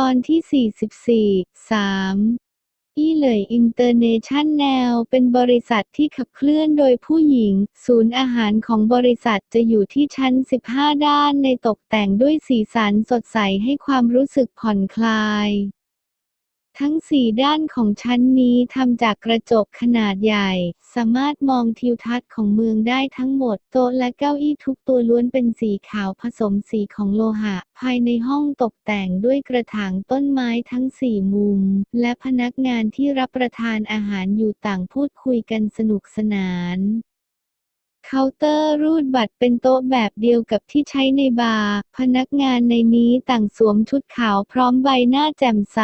ตอนที่ 44 3อีเลยอินเตอร์เนชั่นแนลเป็นบริษัทที่ขับเคลื่อนโดยผู้หญิง ศูนย์อาหารของบริษัทจะอยู่ที่ชั้น 15 ด้านในตกแต่งด้วยสีสันสดใสให้ความรู้สึกผ่อนคลาย ทั้งสี่ด้านของชั้นนี้ทำจากกระจกขนาดใหญ่ สามารถมองทิวทัศน์ของเมืองได้ทั้งหมด โต๊ะและเก้าอี้ทุกตัวล้วนเป็นสีขาวผสมสีของโลหะ ภายในห้องตกแต่งด้วยกระถางต้นไม้ทั้งสี่มุม และพนักงานที่รับประทานอาหารอยู่ต่างพูดคุยกันสนุกสนานเคาน์เตอร์รูดบัตรเป็นโต๊ะแบบเดียวกับที่ใช้ในบาร์ พนักงานในนี้ต่างสวมชุดขาวพร้อมใบหน้าแจ่มใส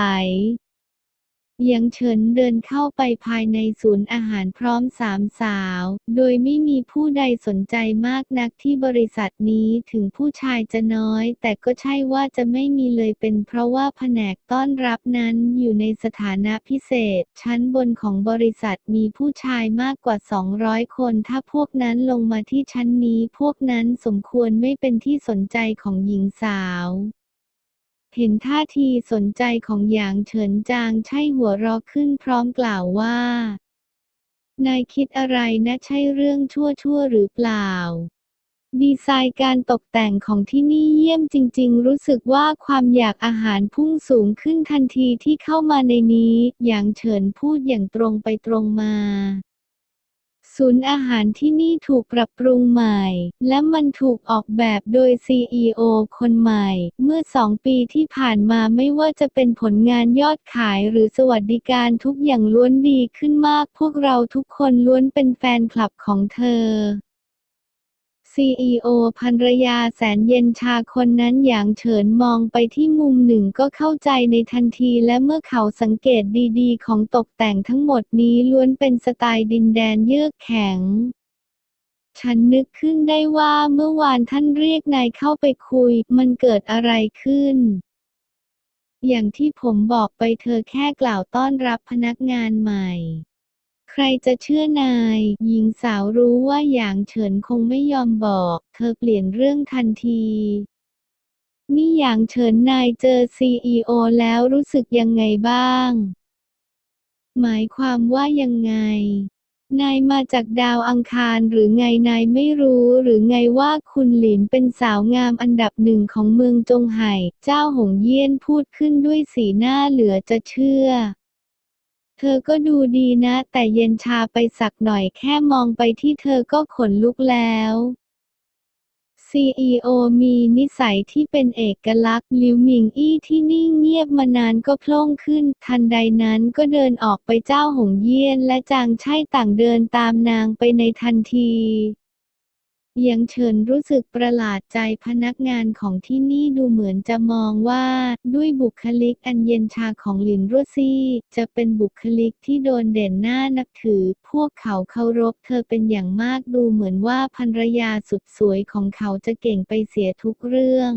ยางเฉินเดินเข้าไปภายในศูนย์อาหารพร้อมสามสาว โดยไม่มีผู้ใดสนใจมากนักที่บริษัทนี้ถึงผู้ชายจะน้อย แต่ก็ใช่ว่าจะไม่มีเลยเป็นเพราะว่าแผนกต้อนรับนั้นอยู่ในสถานะพิเศษ ชั้นบนของบริษัทมีผู้ชายมากกว่า 200 คน ถ้าพวกนั้นลงมาที่ชั้นนี้พวกนั้นสมควรไม่เป็นที่สนใจของหญิงสาว เห็นท่าทีสนใจของหยางเฉินจางใช่หัวเราะขึ้นพร้อมกล่าวว่า นายคิดอะไรนะใช่เรื่องชั่วๆหรือเปล่า ดีไซน์การตกแต่งของที่นี่เยี่ยมจริง ๆ รู้สึกว่าความอยากอาหารพุ่งสูงขึ้นทันทีที่เข้ามาในนี้หยางเฉินพูดอย่างตรงไปตรงมา ศูนย์อาหารที่นี่ถูกปรับปรุงใหม่ และมันถูกออกแบบโดย CEO คนใหม่ เมื่อสองปีที่ผ่านมาไม่ว่าจะเป็นผลงานยอดขายหรือสวัสดิการทุกอย่างล้วนดีขึ้นมาก พวกเราทุกคนล้วนเป็นแฟนคลับของเธอ CEO ภรรยาแสนเย็นชาคนนั้นอย่างเฉินมองไปที่มุมหนึ่งก็เข้าใจในทันทีและเมื่อเขาสังเกตดีๆ ของตกแต่งทั้งหมดนี้ล้วนเป็นสไตล์ดินแดนเยือกแข็ง ฉันนึกขึ้นได้ว่าเมื่อวานท่านเรียกนายเข้าไปคุย มันเกิดอะไรขึ้น อย่างที่ผมบอกไปเธอแค่กล่าวต้อนรับพนักงานใหม่ ใครจะเชื่อนาย หญิงสาวรู้ว่าหยางเฉินคงไม่ยอมบอก เธอเปลี่ยนเรื่องทันทีนี่หยางเฉินนายเจอซีอีโอแล้วรู้สึกยังไงบ้าง หมายความว่ายังไง นายมาจากดาวอังคารหรือไงนายไม่รู้หรือไงว่าคุณหลินเป็นสาวงามอันดับหนึ่งของเมืองจงไห่ เจ้าหงเยี่ยนพูดขึ้นด้วยสีหน้าเหลือจะเชื่อ เธอก็ดูดีนะ แต่เย็นชาไปสักหน่อยแค่มองไปที่เธอก็ขนลุกแล้ว CEO มีนิสัยที่เป็นเอกลักษณ์ลิวหมิงอี้ที่นิ่งเงียบมานานก็โพล่งขึ้น ทันใดนั้นก็เดินออกไปเจ้าหงเยี่ยนและจางใช่ต่างเดินตามนางไปในทันที ยังเฉินรู้สึกประหลาดใจพนักงานของที่นี่ดูเหมือนจะมองว่า ด้วยบุคลิกอันเย็นชาของหลินรั่วซี่ จะเป็นบุคลิกที่โดนเด่นหน้านับถือ พวกเขาเคารพเธอเป็นอย่างมากดูเหมือนว่าภรรยาสุดสวยของเขาจะเก่งไปเสียทุกเรื่อง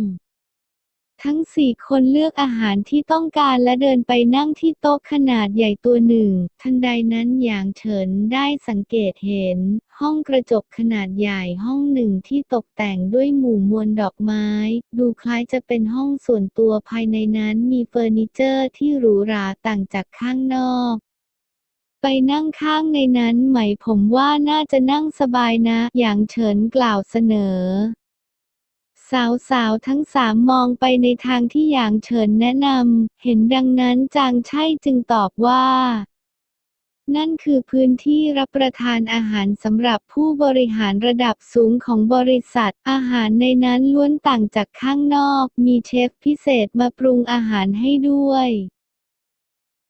ทั้งสี่คนเลือกอาหารที่ต้องการและเดินไปนั่งที่โต๊ะขนาดใหญ่ตัวหนึ่ง ทันใดนั้นหยางเฉินได้สังเกตเห็น ห้องกระจกขนาดใหญ่ห้องหนึ่งที่ตกแต่งด้วยหมู่มวลดอกไม้ ดูคล้ายจะเป็นห้องส่วนตัวภายในนั้นมีเฟอร์นิเจอร์ที่หรูหราต่างจากข้างนอกไปนั่งข้างในนั้นไหมผมว่าน่าจะนั่งสบายนะ อย่างเฉินกล่าวเสนอ สาวๆทั้งสามมองไปในทางที่หยางเฉินแนะนำ เห็นดังนั้นจางไช่จึงตอบว่า นั่นคือพื้นที่รับประทานอาหารสำหรับผู้บริหารระดับสูงของบริษัท อาหารในนั้นล้วนต่างจากข้างนอก มีเชฟพิเศษมาปรุงอาหารให้ด้วย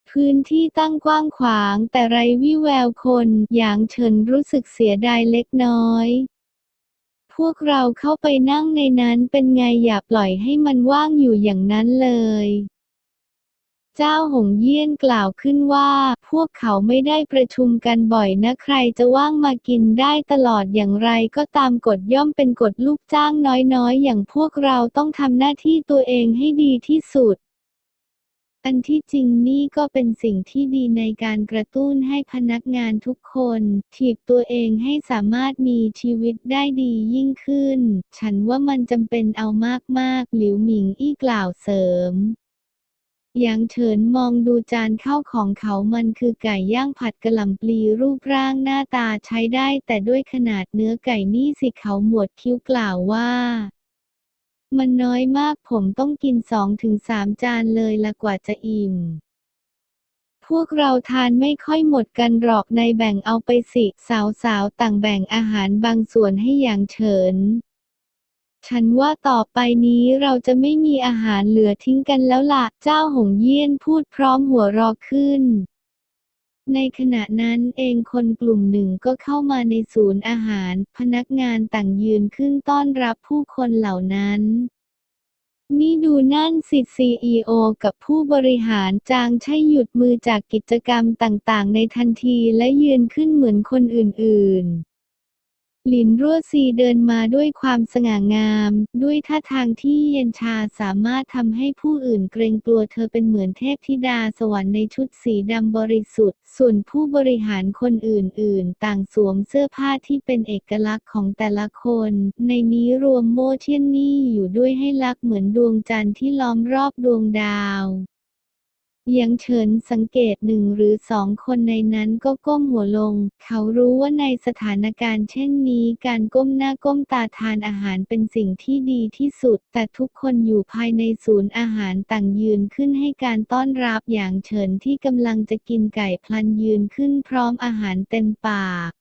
พื้นที่ตั้งกว้างขวางแต่ไรวิแววคนหยางเฉินรู้สึกเสียดายเล็กน้อย พวกเราเข้าไปนั่งในนั้นเป็นไงอย่าปล่อยให้มันว่างอยู่อย่างนั้นเลย เจ้าหงเยี่ยนกล่าวขึ้นว่า พวกเขาไม่ได้ประชุมกันบ่อยนะใครจะว่างมากินได้ตลอดอย่างไรก็ตามกฎย่อมเป็นกฎลูกจ้างน้อยๆ อย่างพวกเราต้องทำหน้าที่ตัวเองให้ดีที่สุด อันที่จริงนี่ก็เป็นสิ่งที่ดีในการกระตุ้นให้พนักงานทุกคนถีบตัวเองให้สามารถมีชีวิตได้ดียิ่งขึ้น ฉันว่ามันจำเป็นเอามากๆ หลิวหมิงอี้กล่าวเสริมหยางเฉินมองดูจานข้าวของเขามันคือไก่ย่างผัดกะหล่ำปลีรูปร่างหน้าตาใช้ได้แต่ด้วยขนาดเนื้อไก่นี่สิเขาหมวดคิ้วกล่าวว่า มันน้อยมากผมต้องกินสองถึงสามจานเลยละกว่าจะอิ่ม พวกเราทานไม่ค่อยหมดกันหรอกในแบ่งเอาไปสิ สาวๆ ต่างแบ่งอาหารบางส่วนให้หยางเฉิน ฉันว่าต่อไปนี้เราจะไม่มีอาหารเหลือทิ้งกันแล้วล่ะ เจ้าหงเยี่ยนพูดพร้อมหัวรอขึ้น ในขณะนั้นเองคนกลุ่มหนึ่งก็เข้ามาในศูนย์อาหาร พนักงานต่างยืนขึ้นต้อนรับผู้คนเหล่านั้น นี่ดูนั่นสิซีอีโอกับผู้บริหารจางใช่หยุดมือจากกิจกรรมต่างๆ ในทันทีและยืนขึ้นเหมือนคนอื่นๆ หลินรั่วซีเดินมาด้วยความสง่างาม ด้วยท่าทางที่เย็นชาสามารถทำให้ผู้อื่นเกรงกลัวเธอเป็นเหมือนเทพธิดาสวรรค์ในชุดสีดำบริสุทธิ์ ส่วนผู้บริหารคนอื่นๆ ต่างสวมเสื้อผ้าที่เป็นเอกลักษณ์ของแต่ละคน ในนี้รวมโมเทียนนี่อยู่ด้วยให้ลักเหมือนดวงจันทร์ที่ล้อมรอบดวงดาว ยังเฉินสังเกตหนึ่งหรือสองคนในนั้นก็ก้มหัวลง เขารู้ว่าในสถานการณ์เช่นนี้การก้มหน้าก้มตาทานอาหารเป็นสิ่งที่ดีที่สุด แต่ทุกคนอยู่ภายในศูนย์อาหารต่างยืนขึ้นให้การต้อนรับอย่างเฉินที่กำลังจะกินไก่พลันยืนขึ้นพร้อมอาหารเต็มปาก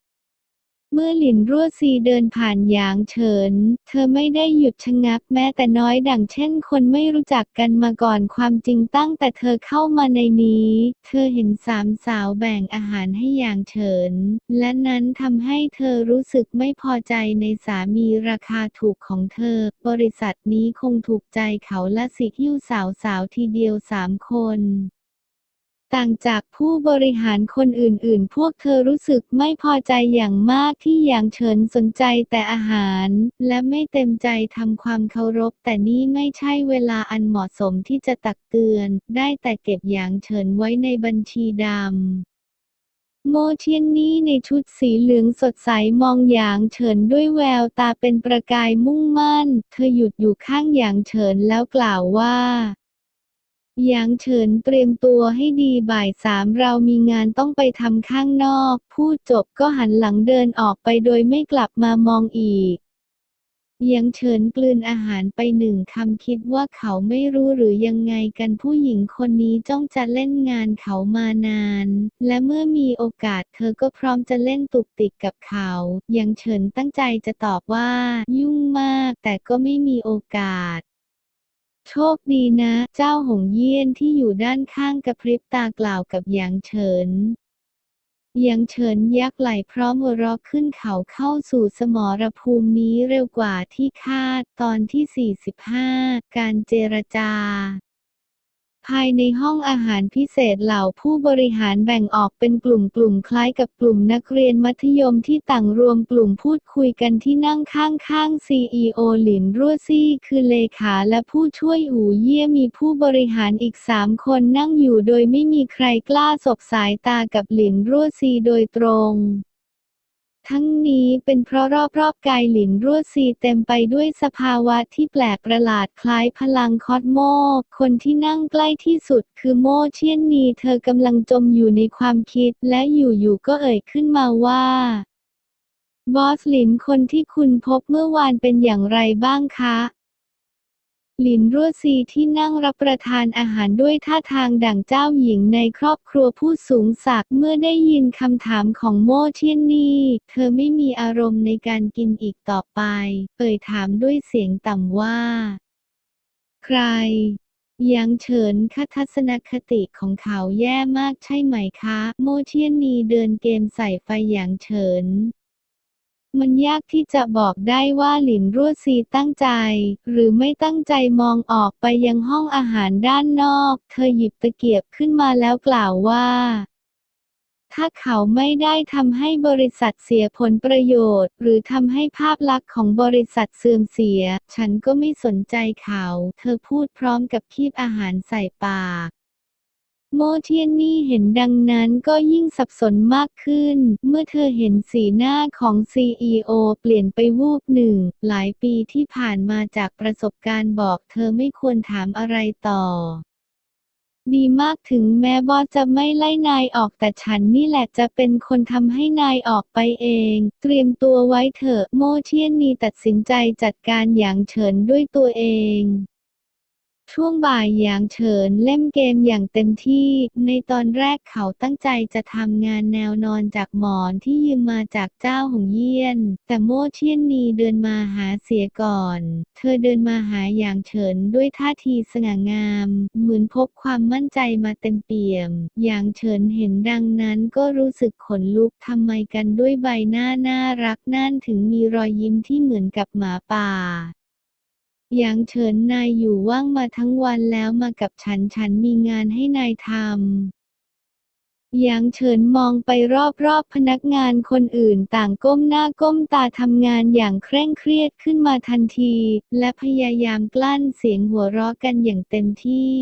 เมื่อหลินรั่วซีเดินผ่านหยางเฉิน เธอไม่ได้หยุดชะงักแม้แต่น้อยดังเช่นคนไม่รู้จักกันมาก่อนความจริงตั้งแต่เธอเข้ามาในนี้ เธอเห็นสามสาวแบ่งอาหารให้หยางเฉิน และนั้นทำให้เธอรู้สึกไม่พอใจในสามีราคาถูกของเธอ บริษัทนี้คงถูกใจเขาละสิหิ้วสาวสาวทีเดียวสามคน ต่างจากผู้บริหารคนอื่นๆ พวกเธอรู้สึกไม่พอใจอย่างมากที่หยางเฉินสนใจแต่อาหาร และไม่เต็มใจทำความเคารพ แต่นี่ไม่ใช่เวลาอันเหมาะสมที่จะตักเตือน ได้แต่เก็บหยางเฉินไว้ในบัญชีดำโมเทียนนี่ในชุดสีเหลืองสดใสมองหยางเฉินด้วยแววตาเป็นประกายมุ่งมั่น เธอหยุดอยู่ข้างหยางเฉินแล้วกล่าวว่า ยางเฉินเตรียมตัวให้ดีบ่ายสามเรามีงานต้องไปทำข้างนอก พูดจบก็หันหลังเดินออกไปโดยไม่กลับมามองอีกยียงเฉินกลืนอาหารไปหนึ่งคำคิดว่าเขาไม่รู้หรือยังไงกันผู้หญิงคนนี้จ้องจะเล่นงานเขามานาน และเมื่อมีโอกาสเธอก็พร้อมจะเล่นตุกติกกับเขายียงเฉินตั้งใจจะตอบว่า ยุ่งมากแต่ก็ไม่มีโอกาส โชคดีนะ เจ้าหงเยี่ยนที่อยู่ด้านข้างกระพริบตากล่าวกับหยางเฉินหยางเฉินยักไหลพร้อมหัวเราะขึ้นเขาเข้าสู่สมรภูมินี้เร็วกว่าที่คาดตอนที่ 45 การเจรจา ภายในห้องอาหารพิเศษเหล่าผู้บริหารแบ่งออกเป็นกลุ่มๆคล้ายกับกลุ่มนักเรียนมัธยมที่ต่างรวมกลุ่มพูดคุยกันที่นั่งข้างๆ CEO หลินรั่วซี่ คือเลขาและผู้ช่วยหูเยี่ยมีผู้บริหารอีกสามคนนั่งอยู่โดยไม่มีใครกล้าสบสายตากับหลินรั่วซีโดยตรง ทั้งนี้เป็นเพราะรอบๆกายหลินรั่วซีเต็มไปด้วยสภาวะที่แปลกประหลาดคล้ายพลังคอสโม คนที่นั่งใกล้ที่สุดคือโมเชียนนีเธอกำลังจมอยู่ในความคิดและอยู่ๆก็เอ่ยขึ้นมาว่า บอสหลินคนที่คุณพบเมื่อวานเป็นอย่างไรบ้างคะ หลินรั่วซีที่นั่งรับประทานอาหารด้วยท่าทางดั่งเจ้าหญิงในครอบครัวผู้สูงศักดิ์เมื่อได้ยินคำถามของโม่เทียนนี่เธอไม่มีอารมณ์ในการกินอีกต่อไป เอ่ยถามด้วยเสียงต่ำว่า ใครหยางเฉินคทัศนคติของเขาแย่มากใช่ไหมคะ โมเทียนนีเดินเกมใส่ไฟหยางเฉิน มันยากที่จะบอกได้ว่าหลินรั่วซีตั้งใจ หรือไม่ตั้งใจมองออกไปยังห้องอาหารด้านนอก เธอหยิบตะเกียบขึ้นมาแล้วกล่าวว่า ถ้าเขาไม่ได้ทำให้บริษัทเสียผลประโยชน์ หรือทำให้ภาพลักษณ์ของบริษัทเสื่อมเสีย ฉันก็ไม่สนใจเขา เธอพูดพร้อมกับคีบอาหารใส่ปาก โมเทียนนี่เห็นดังนั้นก็ยิ่งสับสนมากขึ้น เมื่อเธอเห็นสีหน้าของ CEO เปลี่ยนไปวูบหนึ่ง หลายปีที่ผ่านมาจากประสบการณ์บอกเธอไม่ควรถามอะไรต่อ ดีมากถึงแม้บอสจะไม่ไล่นายออกแต่ฉันนี่แหละจะเป็นคนทำให้นายออกไปเอง เตรียมตัวไว้เถอะโมเชียนนีตัดสินใจจัดการอย่างเฉินด้วยตัวเอง ช่วงบ่ายหยางเฉินเล่นเกมอย่างเต็มที่ ในตอนแรกเขาตั้งใจจะทำงานแนวนอนจากหมอนที่ยืมมาจากเจ้าหงเยี่ยน แต่โม่เชียนนีเดินมาหาเสียก่อน เธอเดินมาหาหยางเฉินด้วยท่าทีสง่างาม เหมือนพกความมั่นใจมาเต็มเปี่ยม หยางเฉินเห็นดังนั้นก็รู้สึกขนลุกทำไมกันด้วยใบหน้าน่ารักนั่นถึงมีรอยยิ้มที่เหมือนกับหมาป่า หยางเฉินนายอยู่ว่างมาทั้งวันแล้วมากับฉันฉันมีงานให้นายทำหยางเฉินมองไปรอบๆพนักงานคนอื่นต่างก้มหน้าก้มตาทำงานอย่างเคร่งเครียดขึ้นมาทันที และพยายามกลั้นเสียงหัวเราะกันอย่างเต็มที่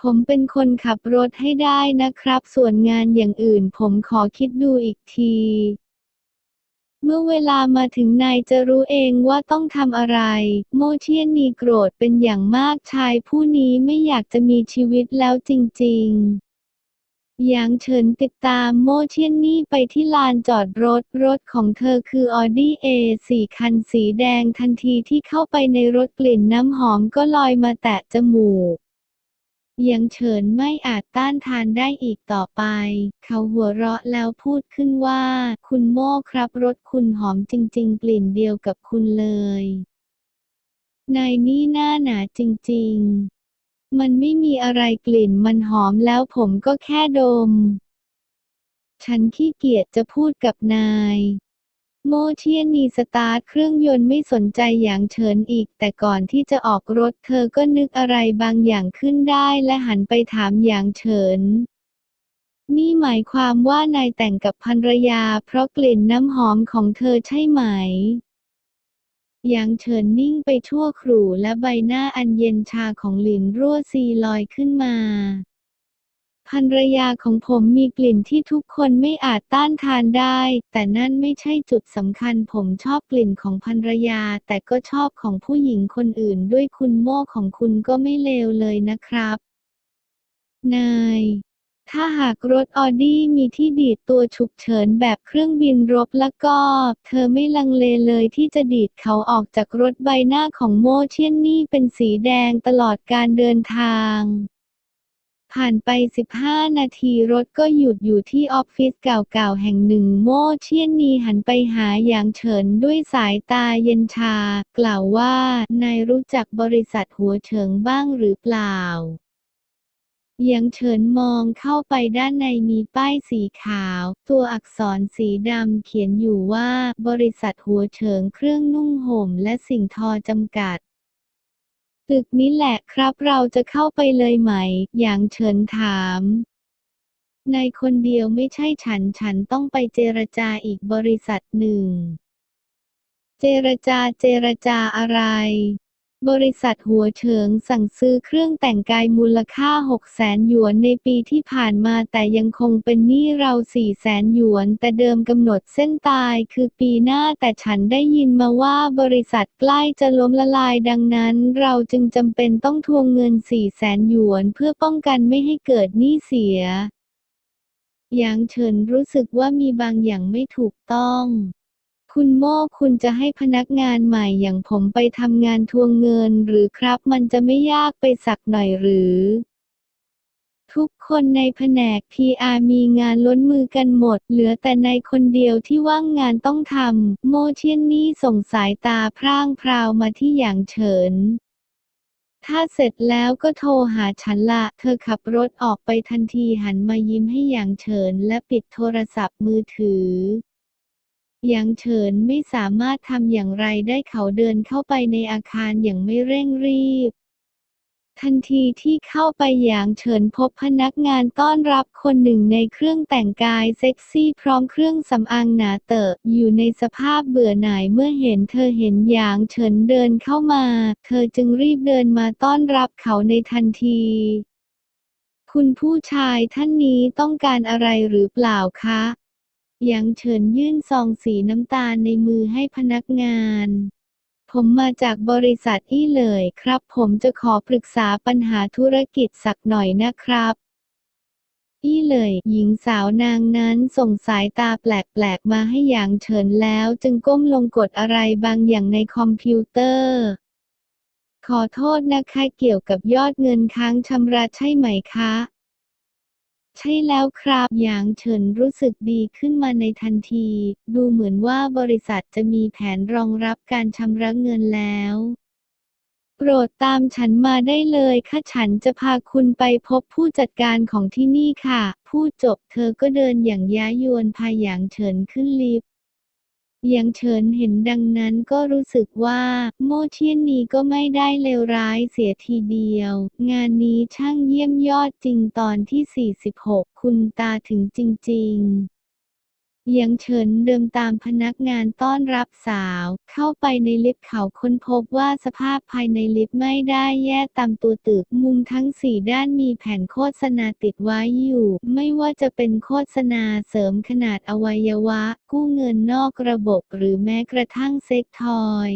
ผมเป็นคนขับรถให้ได้นะครับ ส่วนงานอย่างอื่นผมขอคิดดูอีกที เมื่อเวลามาถึงนายจะรู้เองว่าต้องทำอะไร โมเชียนนีโกรธเป็นอย่างมากชายผู้นี้ไม่อยากจะมีชีวิตแล้วจริงๆ หยางเฉินติดตามโมเชียนนี่ไปที่ลานจอดรถ รถของเธอคือออดี้เอสี่คันสีแดงทันทีที่เข้าไปในรถกลิ่นน้ำหอมก็ลอยมาแตะจมูก ยางเฉินไม่อาจต้านทานได้อีกต่อไป เขาหัวเราะแล้วพูดขึ้นว่า คุณโม่ครับรถคุณหอมจริง ๆ กลิ่นเดียวกับคุณเลยนายนี่หน้าหนาจริง ๆ มันไม่มีอะไรกลิ่นมันหอมแล้วผมก็แค่ดม ฉันขี้เกียจจะพูดกับนาย โมเชียนนีสตาร์ทเครื่องยนต์ไม่สนใจอย่างเฉินอีก แต่ก่อนที่จะออกรถเธอก็นึกอะไรบางอย่างขึ้นได้และหันไปถามอย่างเฉิน นี่หมายความว่านายแต่งกับภรรยาเพราะกลิ่นน้ำหอมของเธอใช่ไหมหยางเฉินนิ่งไปชั่วครู่และใบหน้าอันเย็นชาของหลินรั่วซีลอยขึ้นมา ภรรยาของผมมีกลิ่นที่ทุกคนไม่อาจต้านทานได้ แต่นั่นไม่ใช่จุดสำคัญ ผมชอบกลิ่นของภรรยา แต่ก็ชอบของผู้หญิงคนอื่นด้วยคุณโม่ของคุณก็ไม่เลวเลยนะครับ นายถ้าหากรถออดี้มีที่ดีดตัวฉุกเฉินแบบเครื่องบินรบแล้วก็ เธอไม่ลังเลเลยที่จะดีดเขาออกจากรถใบหน้าของโมเชียนนี่เป็นสีแดงตลอดการเดินทาง ผ่านไป 15 นาทีรถก็หยุดอยู่ที่ออฟฟิศเก่าๆ แห่งหนึ่งโม่เชียนนีหันไปหาหยางเฉินด้วยสายตาเย็นชา กล่าวว่า นายรู้จักบริษัทหัวเฉิงบ้างหรือเปล่าหยางเฉินมองเข้าไปด้านในมีป้ายสีขาว ตัวอักษรสีดำเขียนอยู่ว่า บริษัทหัวเฉิงเครื่องนุ่งห่มและสิ่งทอจำกัด ตึกนี้แหละครับเราจะเข้าไปเลยไหม อย่างเฉินถามในคนเดียวไม่ใช่ฉัน ฉันต้องไปเจรจาอีกบริษัทหนึ่ง เจรจาเจรจาอะไร บริษัทหัวเฉิงสั่งซื้อเครื่องแต่งกายมูลค่า 6 แสนหยวนในปีที่ผ่านมาแต่ยังคงเป็นหนี้เรา 4 แสนหยวน แต่เดิมกำหนดเส้นตายคือปีหน้าแต่ฉันได้ยินมาว่าบริษัทใกล้จะล้มละลายดังนั้น เราจึงจำเป็นต้องทวงเงิน 4 แสนหยวนเพื่อป้องกันไม่ให้เกิดหนี้เสียหยางเฉินรู้สึกว่ามีบางอย่างไม่ถูกต้อง คุณโม่คุณจะให้พนักงานใหม่อย่างผมไปทำงานทวงเงินหรือครับ มันจะไม่ยากไปสักหน่อยหรือ ทุกคนในแผนก PR มีงานล้นมือกันหมด เหลือแต่ในคนเดียวที่ว่างงานต้องทำ โมเชียนนี่ส่งสายตาพร่างพราวมาที่หยางเฉินถ้าเสร็จแล้วก็โทรหาฉันละ เธอขับรถออกไปทันทีหันมายิ้มให้หยางเฉินและปิดโทรศัพท์มือถือ หยางเฉินไม่สามารถทำอย่างไรได้เขาเดินเข้าไปในอาคารอย่างไม่เร่งรีบ ทันทีที่เข้าไปหยางเฉินพบพนักงานต้อนรับคนหนึ่งในเครื่องแต่งกายเซ็กซี่พร้อมเครื่องสำอางหนาเตอะ อยู่ในสภาพเบื่อหน่ายเมื่อเห็นเธอเห็นหยางเฉินเดินเข้ามา เธอจึงรีบเดินมาต้อนรับเขาในทันทีคุณผู้ชายท่านนี้ต้องการอะไรหรือเปล่าคะ หยางเฉินยื่นซองสีน้ำตาลในมือให้พนักงาน ผมมาจากบริษัทอี้เลยครับ ผมจะขอปรึกษาปัญหาธุรกิจสักหน่อยนะครับอี้เลย หญิงสาวนางนั้นส่งสายตาแปลกๆมาให้หยางเฉินแล้วจึงก้มลงกดอะไรบางอย่างในคอมพิวเตอร์ ขอโทษนะคะเกี่ยวกับยอดเงินค้างชำระใช่ไหมคะ ใช่แล้วครับหยางเฉินรู้สึกดีขึ้นมาในทันที ดูเหมือนว่าบริษัทจะมีแผนรองรับการชำระเงินแล้ว โปรดตามฉันมาได้เลยค่ะฉันจะพาคุณไปพบผู้จัดการของที่นี่ค่ะ ผู้จบเธอก็เดินอย่างย้ายวนพาหยางเฉินขึ้นลิฟต์ อยางเฉินเห็นดังนั้นก็รู้สึกว่า โม่เทียนนี้ก็ไม่ได้เลวร้ายเสียทีเดียว งานนี้ช่างเยี่ยมยอดจริงตอนที่ 46 คุณตาถึงจริง ๆ หยางเฉินเดินตามพนักงานต้อนรับสาว เข้าไปในลิฟต์เขาค้นพบว่าสภาพภายในลิฟต์ไม่ได้แย่ตามตัวตึก มุมทั้งสี่ด้านมีแผ่นโฆษณาติดไว้อยู่ ไม่ว่าจะเป็นโฆษณาเสริมขนาดอวัยวะ กู้เงินนอกระบบหรือแม้กระทั่งเซ็กทอย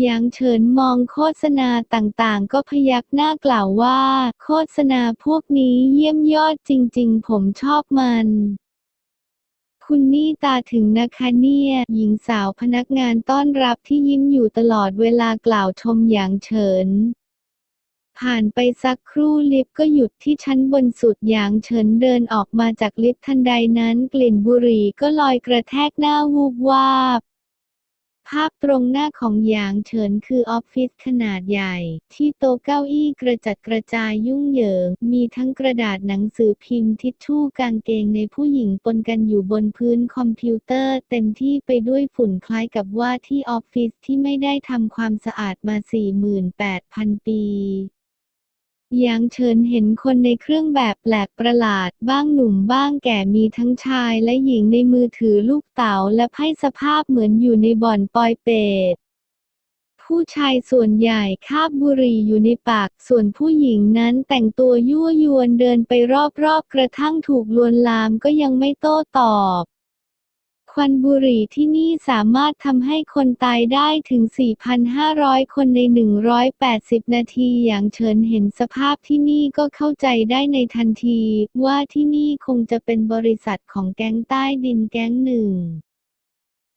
หยางเฉินมองโฆษณาต่างๆ ก็พยักหน้ากล่าวว่า โฆษณาพวกนี้เยี่ยมยอดจริงๆ ผมชอบมัน คุณนี่ตาถึงนะคะเนี่ย หญิงสาวพนักงานต้อนรับที่ยิ้มอยู่ตลอดเวลากล่าวชมอย่างเฉิน ผ่านไปสักครู่ลิฟต์ก็หยุดที่ชั้นบนสุดอย่างเฉินเดินออกมาจากลิฟต์ทันใดนั้นกลิ่นบุหรี่ก็ลอยกระแทกหน้าวูบวาบ ภาพตรงหน้าของหยางเฉินคือออฟฟิศขนาดใหญ่ ที่โต๊ะเก้าอี้กระจัดกระจายยุ่งเหยิง มีทั้งกระดาษหนังสือพิมพ์ทิชชู่กางเกงในผู้หญิงปนกันอยู่บนพื้นคอมพิวเตอร์ เต็มที่ไปด้วยฝุ่นคล้ายกับว่าที่ออฟฟิศที่ไม่ได้ทำความสะอาดมา 48,000 ปี ยางเฉินเห็นคนในเครื่องแบบแปลกประหลาด บ้างหนุ่มบ้างแก่มีทั้งชายและหญิงในมือถือลูกเต๋าและไพ่สภาพเหมือนอยู่ในบ่อนปอยเป็ดผู้ชายส่วนใหญ่คาบบุหรี่อยู่ในปาก ส่วนผู้หญิงนั้นแต่งตัวยั่วยวนเดินไปรอบๆ กระทั่งถูกลวนลามก็ยังไม่โต้ตอบ ควันบุหรี่ที่นี่สามารถทำให้คนตายได้ถึง 4,500 คนใน 180 นาทีอย่างเฉินเห็นสภาพที่นี่ก็เข้าใจได้ในทันที ว่าที่นี่คงจะเป็นบริษัทของแก๊งใต้ดินแก๊งหนึ่ง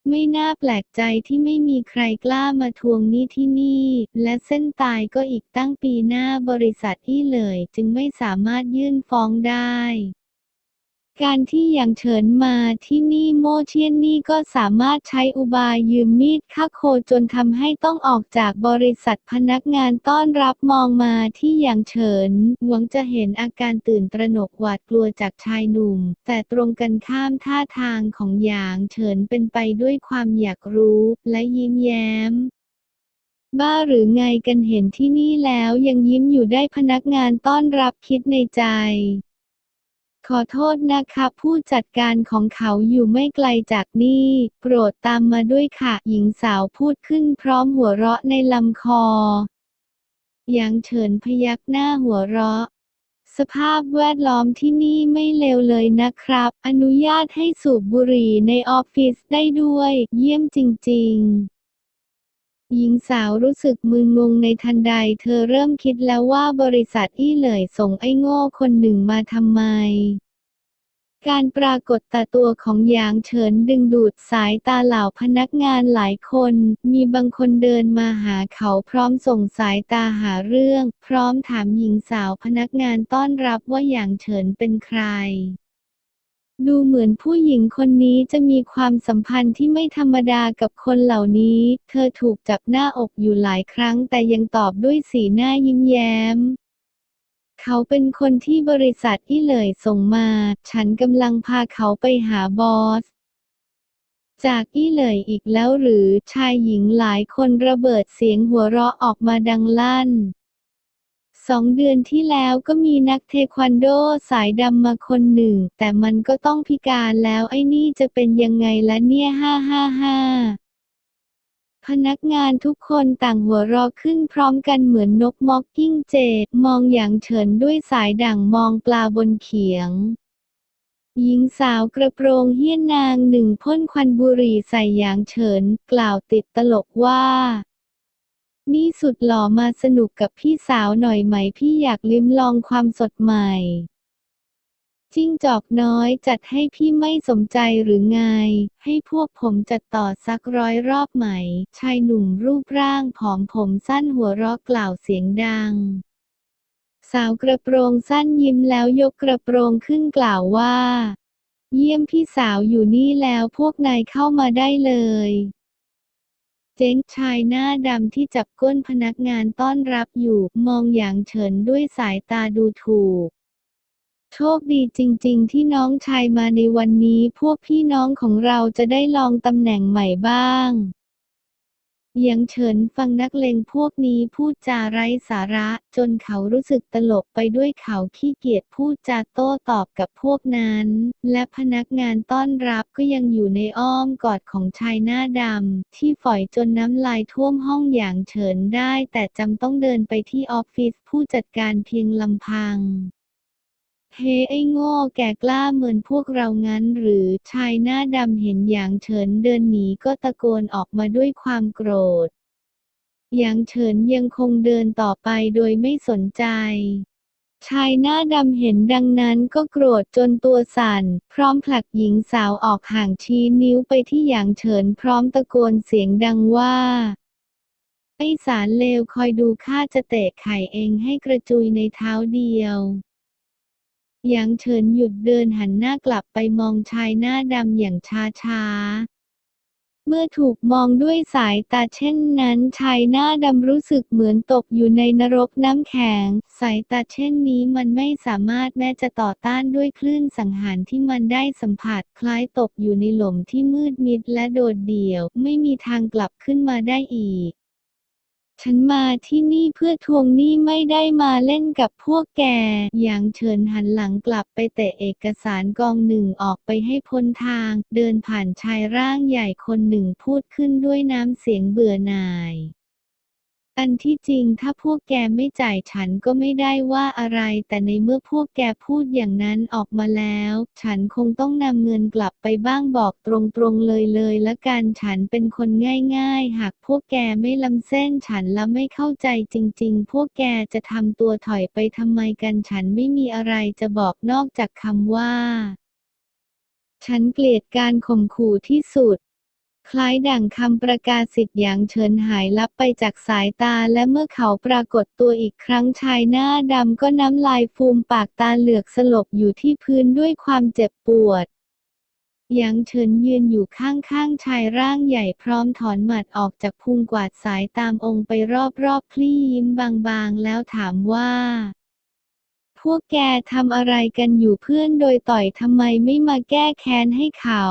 ไม่น่าแปลกใจที่ไม่มีใครกล้ามาทวงหนี้ที่นี่ และเส้นตายก็อีกตั้งปีหน้าบริษัทอี้เลย จึงไม่สามารถยื่นฟ้องได้ การที่อย่างเฉินมาที่นี่โมเทียนนี่ก็สามารถใช้อุบายยืมมีดฆ่าโคจนทำให้ต้องออกจากบริษัทพนักงานต้อนรับมองมาที่อย่างเฉิน หวังจะเห็นอาการตื่นตระหนกหวาดกลัวจากชายหนุ่ม แต่ตรงกันข้ามท่าทางของหยางเฉินเป็นไปด้วยความอยากรู้และยิ้มแย้มบ้าหรือไงกันเห็นที่นี่แล้วยังยิ้มอยู่ได้พนักงานต้อนรับคิดในใจ ขอโทษนะคะ ผู้จัดการของเขาอยู่ไม่ไกลจากนี่ โปรดตามมาด้วยค่ะ หญิงสาวพูดขึ้นพร้อมหัวเราะในลำคอหยางเฉินพยักหน้าหัวเราะ สภาพแวดล้อมที่นี่ไม่เลวเลยนะครับ อนุญาตให้สูบบุหรี่ในออฟฟิศได้ด้วย เยี่ยมจริง ๆ หญิงสาวรู้สึกมึนงงในทันใดเธอเริ่มคิดแล้วว่าบริษัทอี้เหลยส่งไอ้โง่คนหนึ่งมาทำไม การปรากฏตาตัวของหยางเฉินดึงดูดสายตาเหล่าพนักงานหลายคน มีบางคนเดินมาหาเขาพร้อมส่งสายตาหาเรื่อง พร้อมถามหญิงสาวพนักงานต้อนรับว่าหยางเฉินเป็นใคร ดูเหมือนผู้หญิงคนนี้จะมีความสัมพันธ์ที่ไม่ธรรมดากับคนเหล่านี้ เธอถูกจับหน้าอกอยู่หลายครั้งแต่ยังตอบด้วยสีหน้ายิ้มแย้ม เขาเป็นคนที่บริษัทที่เลยส่งมา ฉันกำลังพาเขาไปหาบอส จากอี้เลยอีกแล้วหรือชายหญิงหลายคนระเบิดเสียงหัวเราะออกมาดังลั่น สองเดือนที่แล้วก็มีนักเทควันโดสายดำมาคนหนึ่ง แต่มันก็ต้องพิการแล้วไอ้นี่จะเป็นยังไงละเนี่ยฮ่าฮ่าฮ่าพนักงานทุกคนต่างหัวเราะขึ้นพร้อมกันเหมือนนกมอกกิ้งเจดมองอย่างเฉินด้วยสายด่างมองปลาบนเขียง หญิงสาวกระโปรงเฮี้ยนนางหนึ่งพ่นควันบุหรี่ใส่หยางเฉิน กล่าวติดตลกว่า นี่สุดหล่อมาสนุกกับพี่สาวหน่อยไหมพี่อยากลิ้มลองความสดใหม่ จิ้งจอกน้อยจัดให้พี่ไม่สมใจหรือไง ให้พวกผมจัดต่อสักร้อยรอบไหม ชายหนุ่มรูปร่างผอมผมสั้นหัวเราะกล่าวเสียงดังสาวกระโปรงสั้นยิ้มแล้วยกกระโปรงขึ้นกล่าวว่า เยี่ยมพี่สาวอยู่นี่แล้วพวกนายเข้ามาได้เลย เจ๊งชายหน้าดำที่จับก้นพนักงานต้อนรับอยู่ มองอย่างเฉินด้วยสายตาดูถูก โชคดีจริง ๆ ที่น้องชายมาในวันนี้ พวกพี่น้องของเราจะได้ลองตำแหน่งใหม่บ้าง ยางเฉินฟังนักเลงพวกนี้พูดจาไร้สาระ จนเขารู้สึกตลกไปด้วยเขาขี้เกียจพูดจาโต้ตอบกับพวกนั้น และพนักงานต้อนรับก็ยังอยู่ในอ้อมกอดของชายหน้าดำที่ฝอยจนน้ำลายท่วมห้องอย่างเฉินได้ แต่จำต้องเดินไปที่ออฟฟิศผู้จัดการเพียงลำพัง เฮ้ไอ้โง่แกกล้าเหมือนพวกเรางั้นหรือชายหน้าดำเห็นหยางเฉินเดินหนีก็ตะโกนออกมาด้วยความโกรธหยางเฉินยังคงเดินต่อไปโดยไม่สนใจ ชายหน้าดำเห็นดังนั้นก็โกรธจนตัวสั่น พร้อมผลักหญิงสาวออกห่างชี้นิ้วไปที่หยางเฉินพร้อมตะโกนเสียงดังว่าไอ้สารเลวคอยดูข้าจะเตะไข่เองให้กระจุยในเท้าเดียว หยางเฉินหยุดเดินหันหน้ากลับไปมองชายหน้าดำอย่างช้าๆเมื่อถูกมองด้วยสายตาเช่นนั้น ชายหน้าดำรู้สึกเหมือนตกอยู่ในนรกน้ำแข็ง สายตาเช่นนี้มันไม่สามารถแม้จะต่อต้านด้วยคลื่นสังหารที่มันได้สัมผัส คล้ายตกอยู่ในหล่มที่มืดมิดและโดดเดี่ยว ไม่มีทางกลับขึ้นมาได้อีก ฉันมาที่นี่เพื่อทวงหนี้ไม่ได้มาเล่นกับพวกแก หยางเฉินหันหลังกลับไปเตะเอกสารกองหนึ่งออกไปให้พ้นทาง เดินผ่านชายร่างใหญ่คนหนึ่งพูดขึ้นด้วยน้ำเสียงเบื่อหน่าย อันที่จริงถ้าพวกแกไม่จ่ายฉันก็ไม่ได้ว่าอะไร แต่ในเมื่อพวกแกพูดอย่างนั้นออกมาแล้ว ฉันคงต้องนำเงินกลับไปบ้างบอกตรงๆเลยเลยละกันฉันเป็นคนง่ายๆ หากพวกแกไม่ล้ำเส้นฉันและไม่เข้าใจจริงๆ พวกแกจะทำตัวถอยไปทำไมกันฉันไม่มีอะไรจะบอกนอกจากคำว่าฉันเกลียดการข่มขู่ที่สุด คล้ายดั่งคำประกาศสิทธิ์อย่างเฉินหายลับไปจากสายตาและเมื่อเขาปรากฏตัวอีกครั้งชายหน้าดำก็น้ำลายฟูมปากตาเหลือกสลบอยู่ที่พื้นด้วยความเจ็บปวดหยางเฉินยืนอยู่ข้างๆชายร่างใหญ่พร้อมถอนหมัดออกจากพุงกวาดสายตามองไปรอบๆคลี่ยิ้มบางๆ แล้วถามว่า พวกแกทำอะไรกันอยู่เพื่อนโดยต่อยทำไมไม่มาแก้แค้นให้เขา